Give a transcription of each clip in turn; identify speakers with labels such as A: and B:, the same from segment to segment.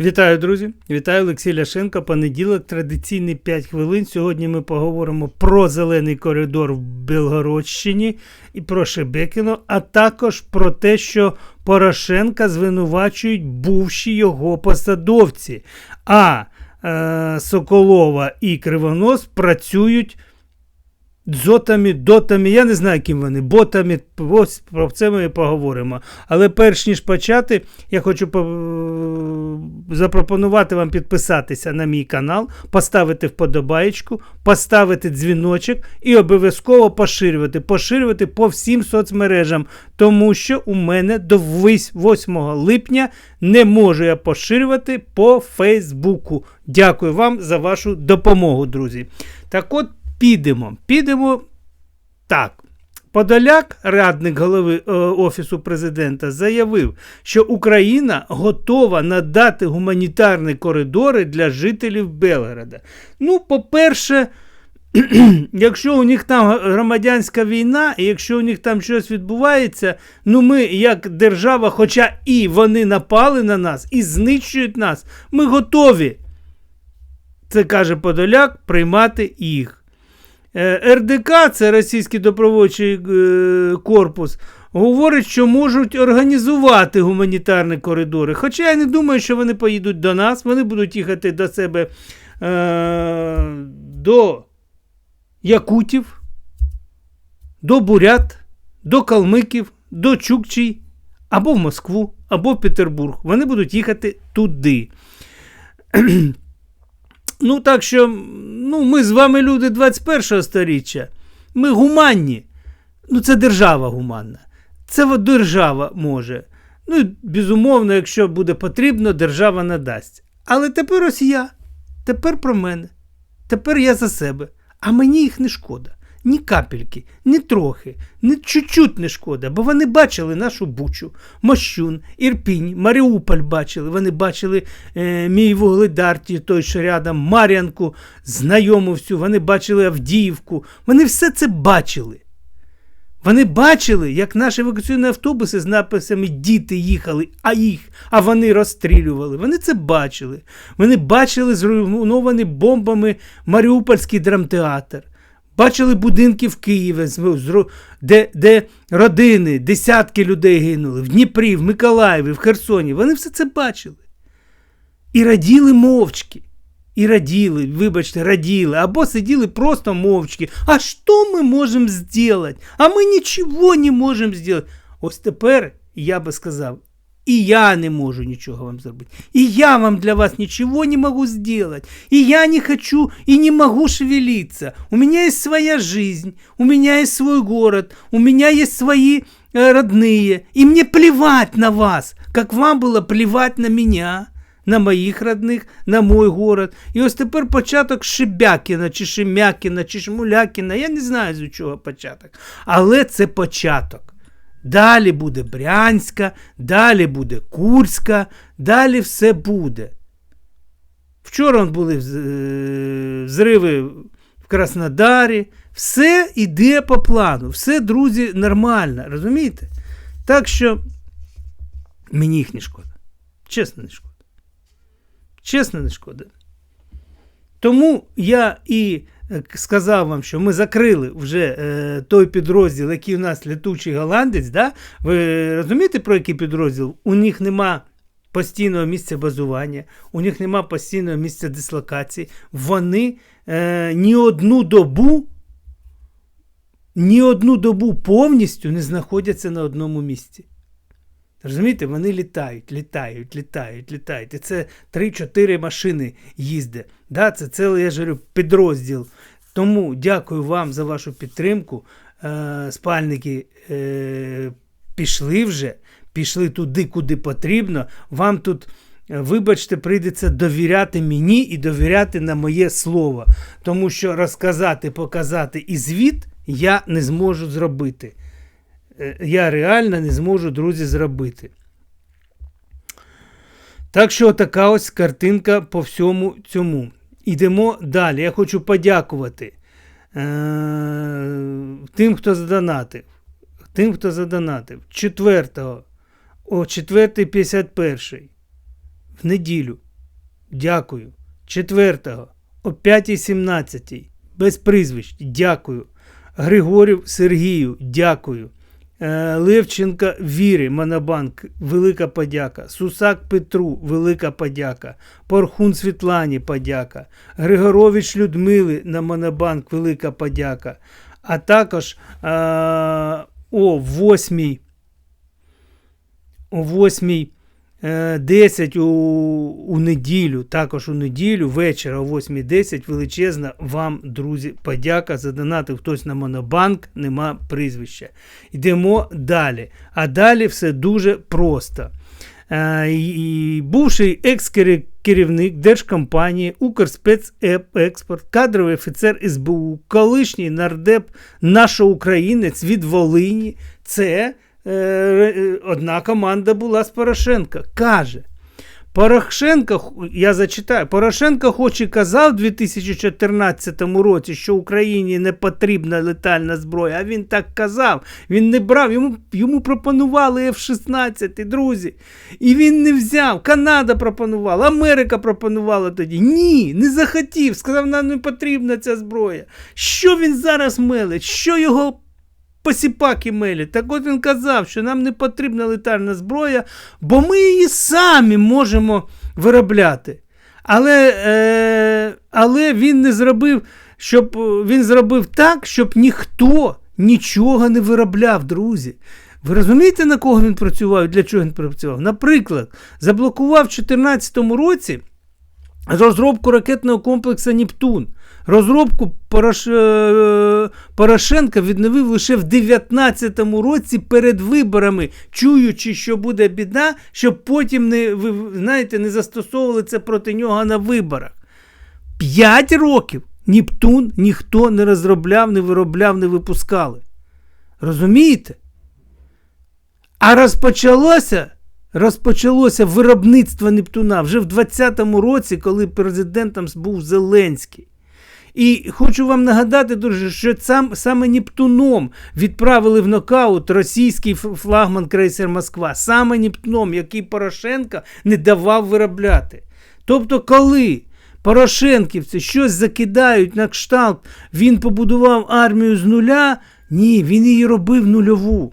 A: Вітаю, друзі! Вітаю Олексій Ляшенко. Понеділок, традиційний 5 хвилин. Сьогодні ми поговоримо про зелений коридор в Білгородщині і про Шебекіно, а також про те, що Порошенка звинувачують бувші його посадовці. А е, Соколова і Кривонос працюють дзотами, дотами, я не знаю, ким вони, ботами, ось про це ми поговоримо. Але перш ніж почати, я хочу запропонувати вам підписатися на мій канал, поставити вподобаєчку, поставити дзвіночок і обов'язково поширювати. Поширювати по всім соцмережам, тому що у мене до 8 липня не можу я поширювати по Фейсбуку. Дякую вам за вашу допомогу, друзі. Так от підемо. Підемо так. Подоляк, радник голови е, Офісу президента, заявив, що Україна готова надати гуманітарні коридори для жителів Белгорода. Ну, по-перше, якщо у них там громадянська війна, і якщо у них там щось відбувається, ну ми, як держава, хоча і вони напали на нас і знищують нас, ми готові. Це каже Подоляк, приймати їх. Е, РДК, це Російський добровольчий е, корпус, говорить, що можуть організувати гуманітарні коридори. Хоча я не думаю, що вони поїдуть до нас, вони будуть їхати до себе е, до Якутів, до Бурят, до Калмиків, до Чукчій, або в Москву, або в Петербург. Вони будуть їхати туди. Ну, так що, ну, ми з вами люди 21-го століття. Ми гуманні. Ну, це держава гуманна. Це держава може. Ну, безумовно, якщо буде потрібно, держава надасть. Але тепер ось я. Тепер про мене. Тепер я за себе. А мені їх не шкода ні капельки, ні трохи, ні чуть-чуть не шкода, бо вони бачили нашу Бучу, Мощун, Ірпінь, Маріуполь бачили. Вони бачили е, мій Вугледар, той що рядом, Мар'янку, знайому всю, вони бачили Авдіївку. Вони все це бачили. Вони бачили, як наші евакуаційні автобуси з написами Діти їхали, а їх, а вони розстрілювали. Вони це бачили. Вони бачили зруйнований бомбами Маріупольський драмтеатр. Бачили будинки в Києві, де де родини, десятки людей гинули, в Дніпрі, в Миколаєві, в Херсоні. Вони все це бачили. І раділи мовчки. І раділи, вибачте, раділи, або сиділи просто мовчки. А що ми можемо зробити? А ми нічого не можемо зробити. Ось тепер я би сказав, И я не можу ничего вам зробити. И я вам для вас ничего не могу сделать. И я не хочу и не могу шевелиться. У меня есть своя жизнь, у меня есть свой город, у меня есть свои э, родные. И мне плевать на вас, как вам было плевать на меня. На моїх родних, на мой город. І ось тепер початок Шибякіна, чи Шемякіна, чи Шмулякіна. Я не знаю, з чого початок. Але це початок. Далі буде Брянська, далі буде Курська, далі все буде. Вчора були е, зриви в Краснодарі. Все йде по плану. Все, друзі, нормально. Розумієте? Так що мені їх не шкода. Чесно, не шкода. Чесно, не шкода. Тому я і сказав вам, що ми закрили вже е, той підрозділ, який у нас літучий голландець. Да? Ви розумієте, про який підрозділ? У них нема постійного місця базування, у них нема постійного місця дислокації. Вони е, ні одну добу. Ні одну добу повністю не знаходяться на одному місці. Розумієте, вони літають, літають, літають, літають. І це 3-4 машини їздять. Да, Це цілий я ж говорю, підрозділ. Тому дякую вам за вашу підтримку. Е, Спальники е, пішли вже, пішли туди, куди потрібно. Вам тут. Е, вибачте, прийдеться довіряти мені і довіряти на моє слово. Тому що розказати, показати і звіт я не зможу зробити. Е, я реально не зможу, друзі, зробити. Так що така ось картинка по всьому цьому. Йдемо далі. Я хочу подякувати е- тим, хто задонатив. Тим, хто задонатив. 4 о 4.51 в неділю Дякую. Четвертого о 5.17. Без прізвищ. Дякую. Григорів Сергію. Дякую. Е, Левченка Вірі, Монобанк, велика подяка. Сусак Петру, велика подяка. Порхун Світлані, подяка. Григорович Людмили на Монобанк, велика подяка. А також е, о 8 о 8 е, 10 у, у неділю, також у неділю, вечора о 8.10 величезна вам, друзі, подяка. Задонатив хтось на Монобанк, нема прізвища. Йдемо далі. А далі все дуже просто. Е, і бувший екс-керівник держкомпанії Укрспецекспорт, кадровий офіцер СБУ, колишній нардеп нашоукраїнець від Волині. Це е, е, одна команда була з Порошенка. Каже. Порошенко, я зачитаю, Порошенко хоч і казав у 2014 році, що Україні не потрібна летальна зброя, а він так казав, він не брав, йому йому пропонували F-16, друзі. І він не взяв. Канада пропонувала, Америка пропонувала тоді. Ні, не захотів. Сказав, нам не потрібна ця зброя. Що він зараз мелить? Що його посіпаки мелять. Так от він казав, що нам не потрібна летальна зброя, бо ми її самі можемо виробляти. Але е, але він не зробив, щоб він зробив так, щоб ніхто нічого не виробляв, друзі. Ви розумієте, на кого він працював і для чого він працював? Наприклад, заблокував в 2014 році розробку ракетного комплексу Нептун. Розробку Порош... е, Порошенка відновив лише в 2019 році перед виборами, чуючи, що буде біда, щоб потім не знаєте, не застосовували це проти нього на виборах. П'ять років Нептун ніхто не розробляв, не виробляв, не випускали. Розумієте? А розпочалося розпочалося виробництво Нептуна вже в 2020 році, коли президентом був Зеленський. І хочу вам нагадати, друзі, що сам, саме Нептуном відправили в нокаут російський флагман крейсер Москва, саме Нептуном, який Порошенко не давав виробляти. Тобто, коли Порошенківці щось закидають на кшталт, він побудував армію з нуля, ні, він її робив нульову.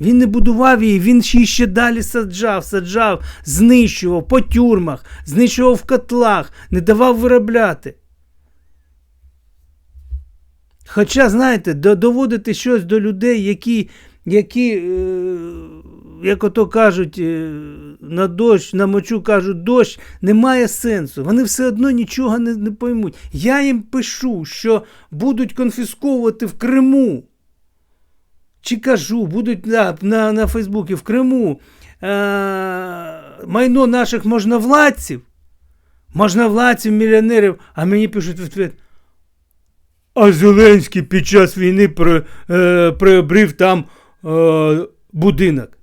A: Він не будував її, він її ще далі саджав, саджав, знищував по тюрмах, знищував в котлах, не давав виробляти. Хоча, знаєте, доводити щось до людей, які, які е, як ото кажуть, е, на дощ, на мочу кажуть, дощ, немає сенсу. Вони все одно нічого не, не поймуть. Я їм пишу, що будуть конфісковувати в Криму. Чи кажу, будуть на на, на Фейсбуці в Криму е, майно наших можновладців, можновладців, мільйонерів, а мені пишуть відповідь, а Зеленський під час війни при, е, приобрів там е, будинок.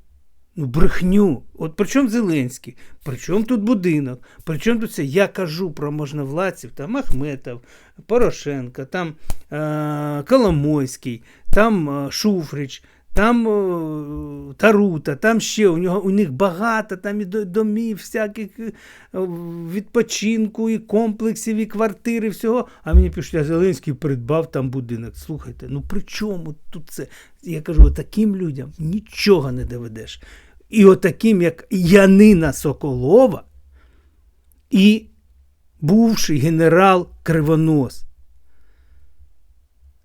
A: Ну, брехню. От при чому Зеленський? При чому тут будинок? При чому тут це? Я кажу про можновладців, там Ахметов, Порошенка, там е, Коломойський, там е, Шуфрич, там е, Тарута, там ще у нього у них багато там і домів, всяких е, відпочинку, і комплексів, і квартири, всього. А мені пишуть, а Зеленський придбав там будинок. Слухайте, ну при чому тут це? Я кажу, таким людям нічого не доведеш. І отаким, як Янина Соколова і бувший генерал Кривонос.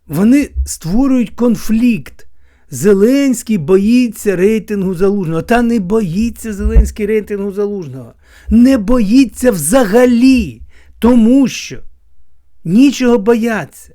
A: Вони створюють конфлікт. Зеленський боїться рейтингу залужного. Та не боїться Зеленський рейтингу залужного. Не боїться взагалі, тому що нічого бояться.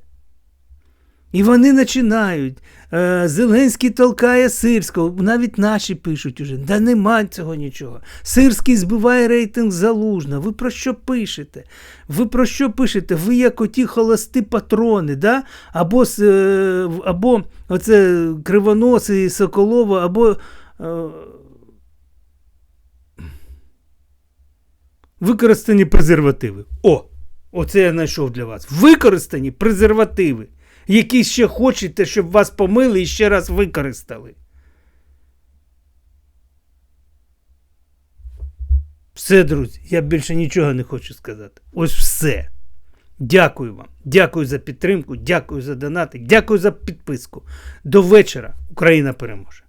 A: І вони починають. Е, Зеленський толкає Сирського. Навіть наші пишуть уже. Да нема цього нічого. Сирський збиває рейтинг залужно. Ви про що пишете? Ви про що пишете? Ви як оті холості патрони, да? або е, або оце Кривоноси Соколова, або. Е, використані презервативи. О! Оце я знайшов для вас. Використані презервативи які ще хочете, щоб вас помили і ще раз використали. Все, друзі, я більше нічого не хочу сказати. Ось все. Дякую вам. Дякую за підтримку, дякую за донати, дякую за підписку. До вечора. Україна переможе.